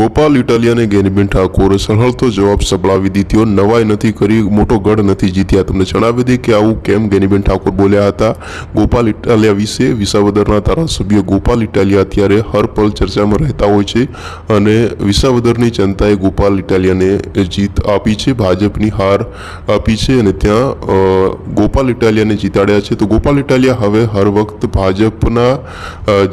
ગોપાલ ઇટાલિયાને ગેનીબેન ઠાકોરે સરળતો જવાબ સંભળાવી દીધો નવાઈ નથી કરી, મોટો ગઢ નથી જીત્યા. તમને જણાવી દઈએ કે આવું કેમ ગેનીબેન ઠાકોર બોલ્યા હતા? ગોપાલ ઇટાલિયા વિશે વિસાવદરના ધારાસભ્ય ગોપાલ ઇટાલિયા અત્યારે હર પલ ચર્ચામાં રહેતા હોય છે અને વિસાવદરની જનતાએ ગોપાલ ઇટાલિયાને જીત આપી છે, ભાજપની હાર આપી છે અને ત્યાં ગોપાલ ઇટાલિયાને જીતાડ્યા છે. તો ગોપાલ ઇટાલિયા હવે હર વખત ભાજપના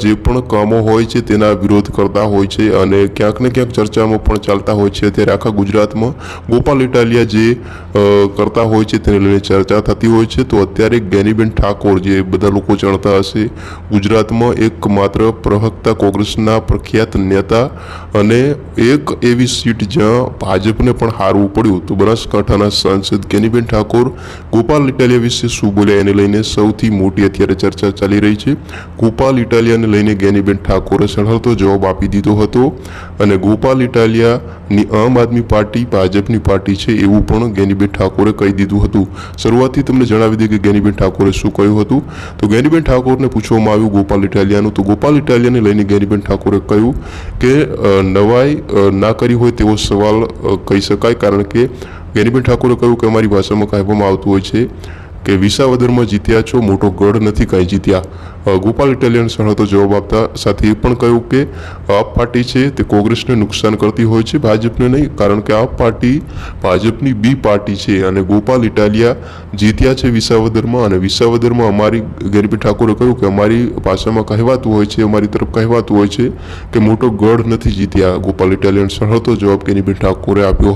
જે પણ કામો હોય છે તેના વિરોધ કરતા હોય છે અને ક્યાંક ને ક્યાંક ચર્ચામાં પણ ચાલતા હોય છે. અત્યારે આખા ગુજરાતમાં ગોપાલ ઇટાલિયા જે કરતા હોય છે તેને લઈને ચર્ચા થતી હોય છે. તો અત્યારે જ્ઞાનીબેન ઠાકોર જે બધા લોકો જાણતા હશે, ગુજરાતમાં એક માત્ર પ્રવક્તા કોંગ્રેસના પ્રખ્યાત નેતા અને એક એવી સીટ જ્યાં ભાજપને પણ હારવું પડ્યું તો બનાસકાંઠાના સાંસદ જ્ઞાનીબેન ઠાકોર ગોપાલ ઇટાલિયા વિશે શું બોલ્યા એને લઈને સૌથી મોટી અત્યારે ચર્ચા ચાલી રહી છે. ગોપાલ ઇટાલિયાને લઈને જ્ઞાનીબેન ઠાકોરે સળહળતો જવાબ આપી દીધો હતો અને ગોપાલ ઇટાલિયાની આમ આદમી પાર્ટી, ભાજપની પાર્ટી છે એવું પણ જ્ઞાનીબેન ઠાકોરે કહી દીધું હતું. શરૂઆતથી તમને જણાવી દઈએ કે જ્ઞાનીબેન ઠાકોરે શું કહ્યું હતું? તો ગેનીબેન ઠાકોરને પૂછવામાં આવ્યું ગોપાલ ઇટાલિયાનું. તો ગોપાલ ઇટાલિયાને લઈને ગેનીબેન ઠાકોરે કહ્યું કે નવાઈ ના કરી હોય તેવો સવાલ કહી શકાય કારણ કે જ્ઞાનીબેન ઠાકોરે કહ્યું કે અમારી ભાષામાં કહેવામાં આવતું હોય છે કે વિસાવદરમાં જીત્યા છો, મોટો ગઢ નથી કાંઈ જીત્યા. ગોપાલ ઇટાલિયન સરહદો જવાબ આપતા સાથે એ પણ કહ્યું કે આપ પાર્ટી છે તે કોંગ્રેસને નુકસાન કરતી હોય છે, ભાજપને નહીં, કારણ કે આપ પાર્ટી ભાજપની બી પાર્ટી છે અને ગોપાલ ઇટાલિયા જીત્યા છે વિસાવદરમાં અને વિસાવદરમાં અમારી ગરીબી ઠાકોરે કહ્યું કે અમારી ભાષામાં કહેવાતું હોય છે, અમારી તરફ કહેવાતું હોય છે કે મોટો ગઢ નથી જીત્યા. ગોપાલ ઇટાલિયન સરહદો જવાબ ગરીબી ઠાકોરે આપ્યો હતો